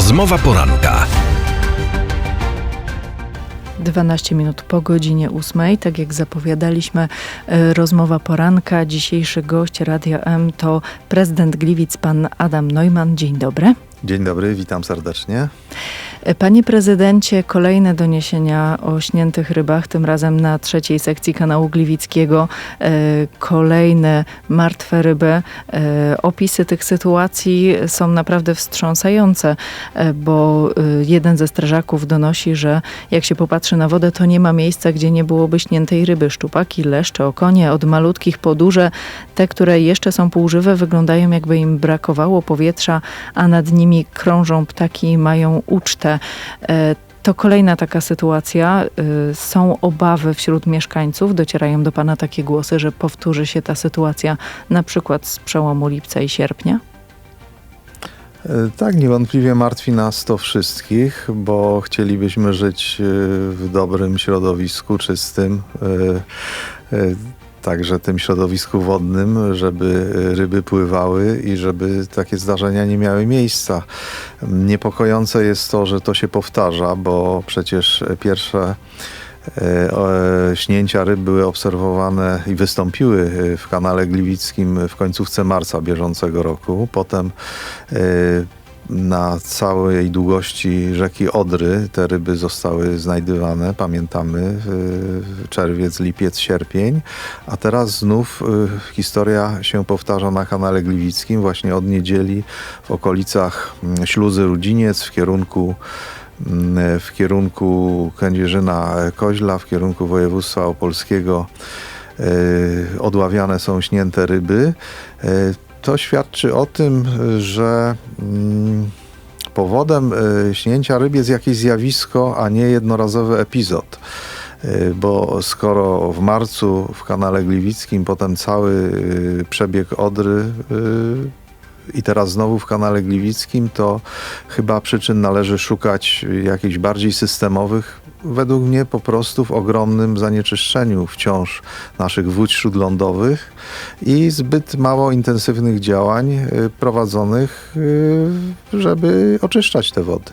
Rozmowa poranka. 12 minut po godzinie 8. Tak jak zapowiadaliśmy, e, rozmowa poranka. Dzisiejszy gość Radia M to prezydent Gliwic, pan Adam Neumann. Dzień dobry. Dzień dobry, witam serdecznie. Panie prezydencie, kolejne doniesienia o śniętych rybach, tym razem na trzeciej sekcji kanału Gliwickiego. E, Kolejne martwe ryby. E, Opisy tych sytuacji są naprawdę wstrząsające, e, bo jeden ze strażaków donosi, że jak się popatrzy na wodę, to nie ma miejsca, gdzie nie byłoby śniętej ryby. Szczupaki, leszcze, okonie, od malutkich po duże. Te, które jeszcze są półżywe, wyglądają jakby im brakowało powietrza, a nad nimi krążą ptaki i mają ucztę. E, To kolejna taka sytuacja. Y, Są obawy wśród mieszkańców. Docierają do Pana takie głosy, że powtórzy się ta sytuacja na przykład z przełomu lipca i sierpnia? E, Tak, niewątpliwie martwi nas to wszystkich, bo chcielibyśmy żyć e, w dobrym środowisku, czystym, e, e, także tym środowisku wodnym, żeby ryby pływały i żeby takie zdarzenia nie miały miejsca. Niepokojące jest to, że to się powtarza, bo przecież pierwsze E, Śnięcia ryb były obserwowane i wystąpiły w kanale Gliwickim w końcówce marca bieżącego roku. Potem e, na całej długości rzeki Odry te ryby zostały znajdywane, pamiętamy, czerwiec, lipiec, sierpień, a teraz znów e, historia się powtarza na kanale Gliwickim właśnie od niedzieli w okolicach mm, Śluzy Rudziniec w kierunku mm, w kierunku Kędzierzyna Koźla, w kierunku województwa opolskiego e, odławiane są śnięte ryby. To świadczy o tym, że mm, powodem e, śnięcia ryb jest jakieś zjawisko, a nie jednorazowy epizod. E, Bo skoro w marcu w kanale Gliwickim potem cały e, przebieg Odry i teraz znowu w kanale Gliwickim, to chyba przyczyn należy szukać jakichś bardziej systemowych. Według mnie po prostu w ogromnym zanieczyszczeniu wciąż naszych wód śródlądowych i zbyt mało intensywnych działań y, prowadzonych, y, żeby oczyszczać te wody.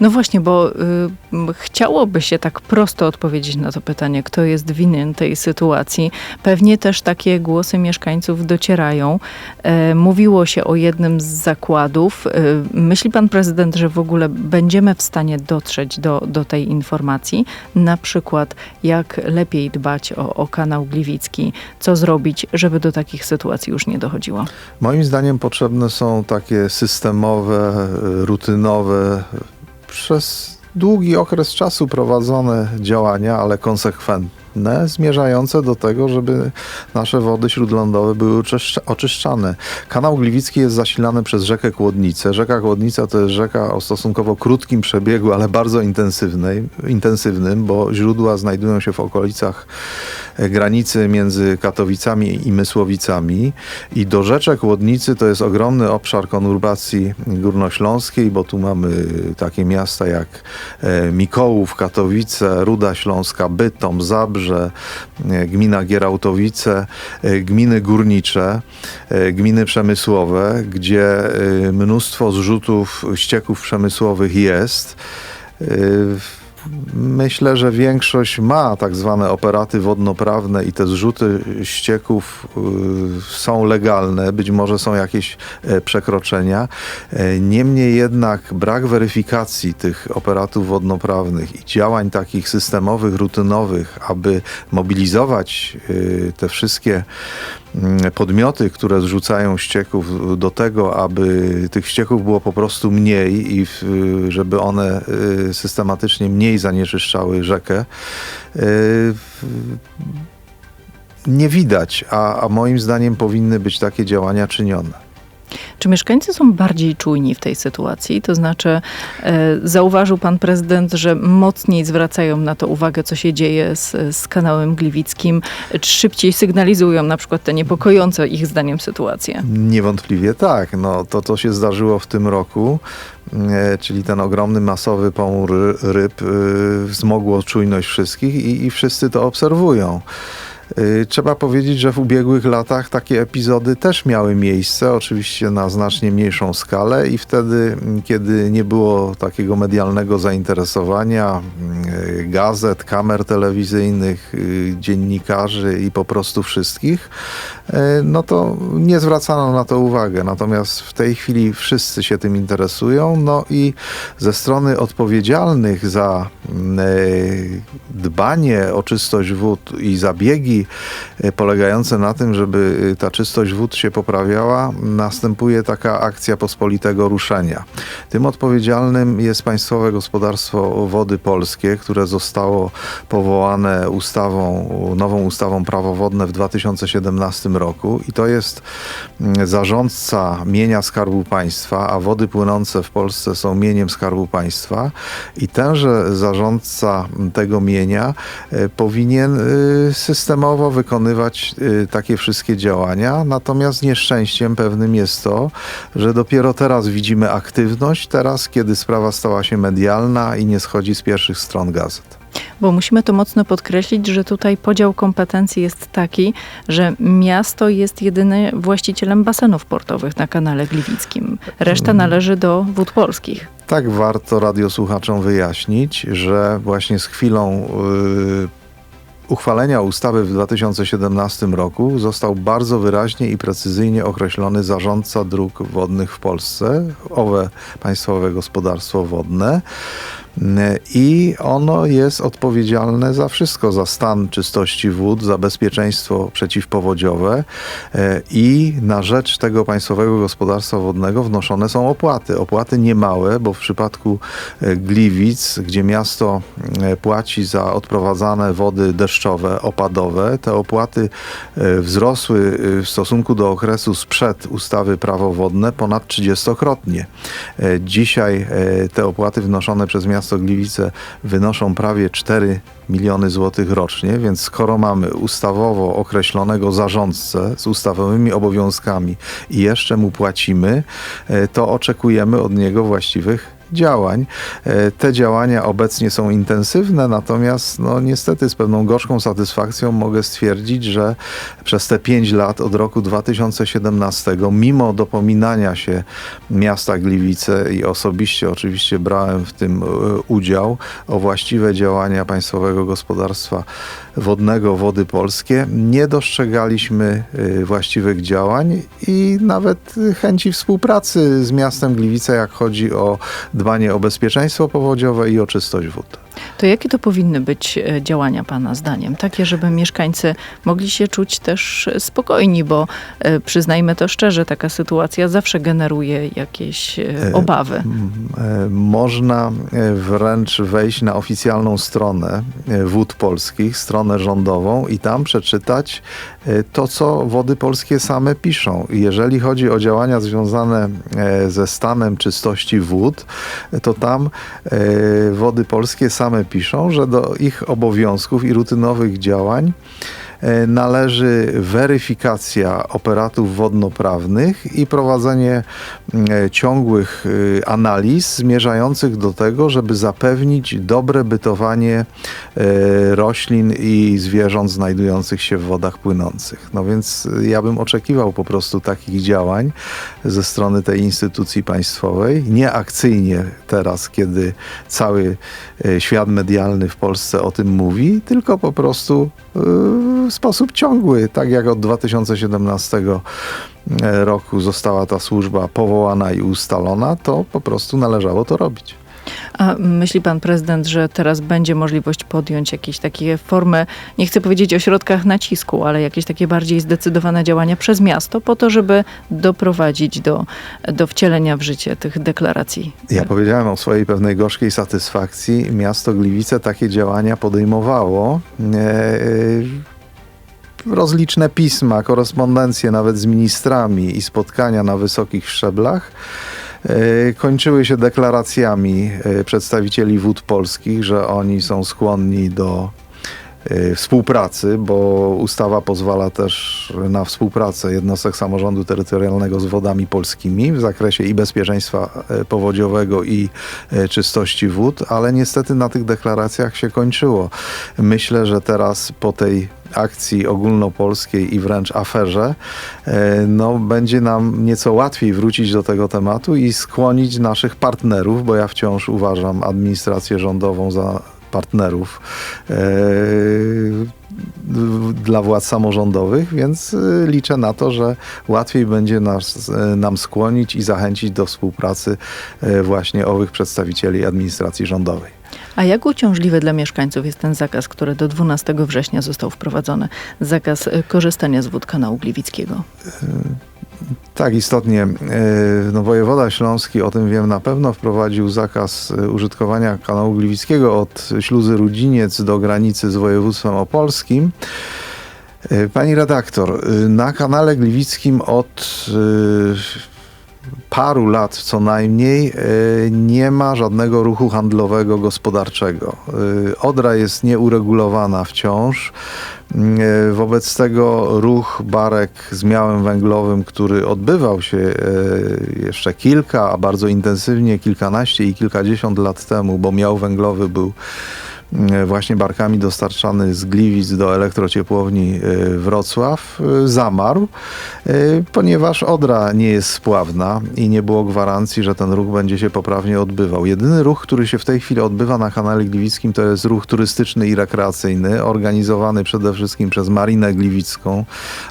No właśnie, bo y, chciałoby się tak prosto odpowiedzieć na to pytanie, kto jest winien tej sytuacji. Pewnie też takie głosy mieszkańców docierają. E, mówiło się o jednym z zakładów. E, myśli pan prezydent, że w ogóle będziemy w stanie dotrzeć do, do tej informacji? Na przykład, jak lepiej dbać o, o kanał Gliwicki, co zrobić, żeby do takich sytuacji już nie dochodziło? Moim zdaniem potrzebne są takie systemowe, rutynowe, przez długi okres czasu prowadzone działania, ale konsekwentne, zmierzające do tego, żeby nasze wody śródlądowe były oczyszczane. Kanał Gliwicki jest zasilany przez rzekę Kłodnicę. Rzeka Kłodnica to jest rzeka o stosunkowo krótkim przebiegu, ale bardzo intensywnej, intensywnym, bo źródła znajdują się w okolicach granicy między Katowicami i Mysłowicami i do rzeczek Łodnicy to jest ogromny obszar konurbacji górnośląskiej, bo tu mamy takie miasta jak e, Mikołów, Katowice, Ruda Śląska, Bytom, Zabrze, e, gmina Gierałtowice, e, gminy górnicze, gminy przemysłowe, gdzie mnóstwo zrzutów ścieków przemysłowych jest. Myślę, że większość ma tak zwane operaty wodnoprawne i te zrzuty ścieków y, są legalne, być może są jakieś e, przekroczenia. E, Niemniej jednak brak weryfikacji tych operatów wodnoprawnych i działań takich systemowych, rutynowych, aby mobilizować y, te wszystkie mm, podmioty, które zrzucają ścieków do tego, aby tych ścieków było po prostu mniej i w, żeby one y, systematycznie mniej zanieczyszczały rzekę. y, w- Nie widać, a, a moim zdaniem powinny być takie działania czynione. Czy mieszkańcy są bardziej czujni w tej sytuacji? To znaczy, e, zauważył pan prezydent, że mocniej zwracają na to uwagę, co się dzieje z, z kanałem Gliwickim, czy szybciej sygnalizują na przykład te niepokojące ich zdaniem sytuacje? Niewątpliwie tak. No, to, co się zdarzyło w tym roku, czyli ten ogromny, masowy pomór ry- ryb, e, wzmogło czujność wszystkich i, i wszyscy to obserwują. Y, Trzeba powiedzieć, że w ubiegłych latach takie epizody też miały miejsce, oczywiście na znacznie mniejszą skalę i wtedy, m, kiedy nie było takiego medialnego zainteresowania y, gazet, kamer telewizyjnych, y, dziennikarzy i po prostu wszystkich, y, no to nie zwracano na to uwagę. Natomiast w tej chwili wszyscy się tym interesują, no i ze strony odpowiedzialnych za mm, dbanie o czystość wód i zabiegi y, polegające na tym, żeby y, ta czystość wód się poprawiała, następuje taka akcja pospolitego ruszenia. Tym odpowiedzialnym jest Państwowe Gospodarstwo Wody Polskie, które zostało powołane ustawą, nową ustawą prawo wodne w 2017 roku i to jest mm, zarządca mienia Skarbu Państwa, a wody płynące w Polsce są mieniem Skarbu Państwa i tenże zarządca tego mienia e, powinien e, systemowo wykonywać e, takie wszystkie działania. Natomiast nieszczęściem pewnym jest to, że dopiero teraz widzimy aktywność, teraz kiedy sprawa stała się medialna i nie schodzi z pierwszych stron gazet. Bo musimy to mocno podkreślić, że tutaj podział kompetencji jest taki, że miasto jest jedyny właścicielem basenów portowych na kanale Gliwickim. Reszta należy do wód polskich. Tak warto radiosłuchaczom wyjaśnić, że właśnie z chwilą yy, uchwalenia ustawy w 2017 roku został bardzo wyraźnie i precyzyjnie określony zarządca dróg wodnych w Polsce, owe Państwowe Gospodarstwo Wodne. I ono jest odpowiedzialne za wszystko, za stan czystości wód, za bezpieczeństwo przeciwpowodziowe e, i na rzecz tego Państwowego Gospodarstwa Wodnego wnoszone są opłaty. Opłaty niemałe, bo w przypadku e, Gliwic, gdzie miasto e, płaci za odprowadzane wody deszczowe, opadowe, te opłaty e, wzrosły e, w stosunku do okresu sprzed ustawy Prawo Wodne ponad 30-krotnie. E, Dzisiaj e, te opłaty wnoszone przez miasto Gliwice wynoszą prawie 4 miliony złotych rocznie, więc skoro mamy ustawowo określonego zarządcę z ustawowymi obowiązkami i jeszcze mu płacimy, e, to oczekujemy od niego właściwych działań. E, Te działania obecnie są intensywne, natomiast no, niestety z pewną gorzką satysfakcją mogę stwierdzić, że przez te 5 lat od roku 2017, mimo dopominania się miasta Gliwice i osobiście oczywiście brałem w tym e, udział o właściwe działania Państwowego Gospodarstwa Wodnego Wody Polskie, nie dostrzegaliśmy e, właściwych działań i nawet chęci współpracy z miastem Gliwice, jak chodzi o dbanie o bezpieczeństwo powodziowe i o czystość wód. To jakie to powinny być e, działania Pana zdaniem? Takie, żeby mieszkańcy mogli się czuć też spokojni, bo e, przyznajmy to szczerze, taka sytuacja zawsze generuje jakieś e, obawy. Można wręcz wejść na oficjalną stronę Wód Polskich, stronę rządową i tam przeczytać to, co Wody Polskie same piszą. Jeżeli chodzi o działania związane ze stanem czystości wód, to tam Wody Polskie same piszą, że do ich obowiązków i rutynowych działań należy weryfikacja operatów wodnoprawnych i prowadzenie e, ciągłych e, analiz zmierzających do tego, żeby zapewnić dobre bytowanie e, roślin i zwierząt znajdujących się w wodach płynących. No więc e, ja bym oczekiwał po prostu takich działań ze strony tej instytucji państwowej, nie akcyjnie teraz, kiedy cały e, świat medialny w Polsce o tym mówi, tylko po prostu e, w sposób ciągły, tak jak od 2017 roku została ta służba powołana i ustalona, to po prostu należało to robić. A myśli pan prezydent, że teraz będzie możliwość podjąć jakieś takie formy, nie chcę powiedzieć o środkach nacisku, ale jakieś takie bardziej zdecydowane działania przez miasto po to, żeby doprowadzić do, do wcielenia w życie tych deklaracji? Ja powiedziałem o swojej pewnej gorzkiej satysfakcji. Miasto Gliwice takie działania podejmowało. E, rozliczne pisma, korespondencje nawet z ministrami i spotkania na wysokich szczeblach e, kończyły się deklaracjami e, przedstawicieli wód polskich, że oni są skłonni do współpracy, bo ustawa pozwala też na współpracę jednostek samorządu terytorialnego z wodami polskimi w zakresie i bezpieczeństwa e, powodziowego i e, czystości wód, ale niestety na tych deklaracjach się kończyło. Myślę, że teraz po tej akcji ogólnopolskiej i wręcz aferze, e, no, będzie nam nieco łatwiej wrócić do tego tematu i skłonić naszych partnerów, bo ja wciąż uważam administrację rządową za partnerów e, dla władz samorządowych, więc e, liczę na to, że łatwiej będzie nas, e, nam skłonić i zachęcić do współpracy właśnie owych przedstawicieli administracji rządowej. A jak uciążliwy dla mieszkańców jest ten zakaz, który do 12 września został wprowadzony? Zakaz korzystania z wód kanału Gliwickiego. Tak, istotnie. e, No, wojewoda śląski, o tym wiem na pewno, wprowadził zakaz e, użytkowania kanału Gliwickiego od śluzy Rudziniec do granicy z województwem opolskim. E, Pani redaktor, na kanale Gliwickim od paru lat co najmniej e, nie ma żadnego ruchu handlowego, gospodarczego. E, Odra jest nieuregulowana wciąż. E, Wobec tego ruch barek z miałem węglowym, który odbywał się jeszcze kilka, a bardzo intensywnie kilkanaście i kilkadziesiąt lat temu, bo miał węglowy był właśnie barkami dostarczany z Gliwic do elektrociepłowni e, Wrocław, e, zamarł, e, ponieważ Odra nie jest spławna i nie było gwarancji, że ten ruch będzie się poprawnie odbywał. Jedyny ruch, który się w tej chwili odbywa na kanale Gliwickim, to jest ruch turystyczny i rekreacyjny, organizowany przede wszystkim przez Marinę Gliwicką,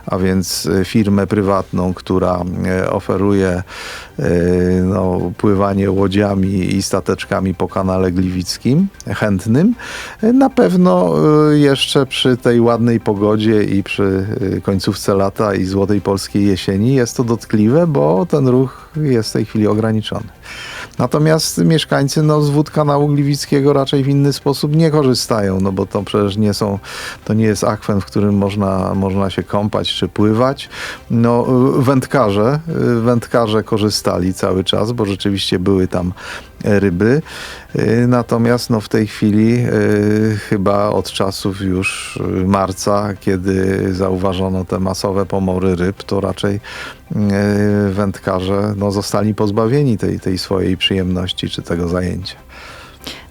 a więc e, firmę prywatną, która e, oferuje e, no, pływanie łodziami i stateczkami po kanale Gliwickim chętnym. Na pewno e, jeszcze przy tej ładnej pogodzie i przy e, końcówce lata i złotej polskiej jesieni jest to dotkliwe, bo ten ruch jest w tej chwili ograniczony. Natomiast mieszkańcy no, z wód kanału Gliwickiego raczej w inny sposób nie korzystają, no bo to przecież nie są, to nie jest akwen, w którym można, można się kąpać czy pływać. No, y, wędkarze, y, wędkarze korzystali cały czas, bo rzeczywiście były tam ryby. Y, Natomiast no, w tej chwili y, chyba od czasów już y, marca, kiedy zauważono te masowe pomory ryb, to raczej wędkarze no, zostali pozbawieni tej, tej swojej przyjemności czy tego zajęcia.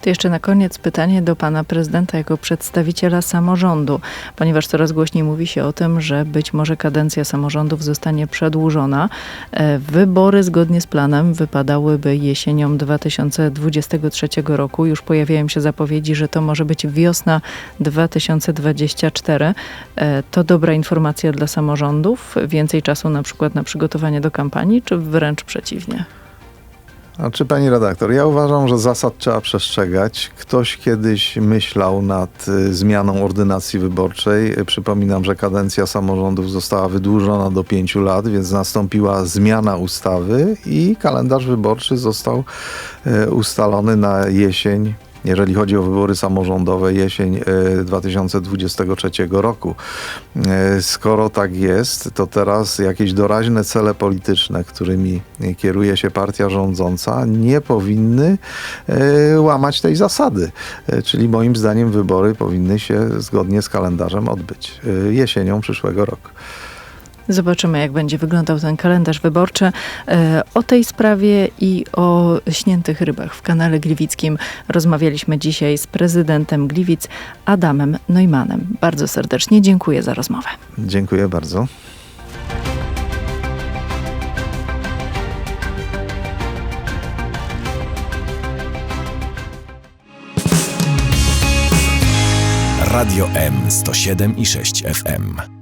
To jeszcze na koniec pytanie do pana prezydenta jako przedstawiciela samorządu, ponieważ coraz głośniej mówi się o tym, że być może kadencja samorządów zostanie przedłużona. E, Wybory zgodnie z planem wypadałyby jesienią 2023 roku. Już pojawiają się zapowiedzi, że to może być wiosna 2024. E, To dobra informacja dla samorządów? Więcej czasu na przykład na przygotowanie do kampanii, czy wręcz przeciwnie? A czy pani redaktor, ja uważam, że zasad trzeba przestrzegać. Ktoś kiedyś myślał nad y, zmianą ordynacji wyborczej. Przypominam, że kadencja samorządów została wydłużona do pięciu lat, więc nastąpiła zmiana ustawy i kalendarz wyborczy został y, ustalony na jesień. Jeżeli chodzi o wybory samorządowe, jesień y, 2023 roku. Y, Skoro tak jest, to teraz jakieś doraźne cele polityczne, którymi kieruje się partia rządząca, nie powinny y, łamać tej zasady. Czyli moim zdaniem wybory powinny się zgodnie z kalendarzem odbyć jesienią przyszłego roku. Zobaczymy, jak będzie wyglądał ten kalendarz wyborczy. E, O tej sprawie i o śniętych rybach w kanale Gliwickim rozmawialiśmy dzisiaj z prezydentem Gliwic, Adamem Neumannem. Bardzo serdecznie dziękuję za rozmowę. Dziękuję bardzo. Radio M 107 i 6 FM.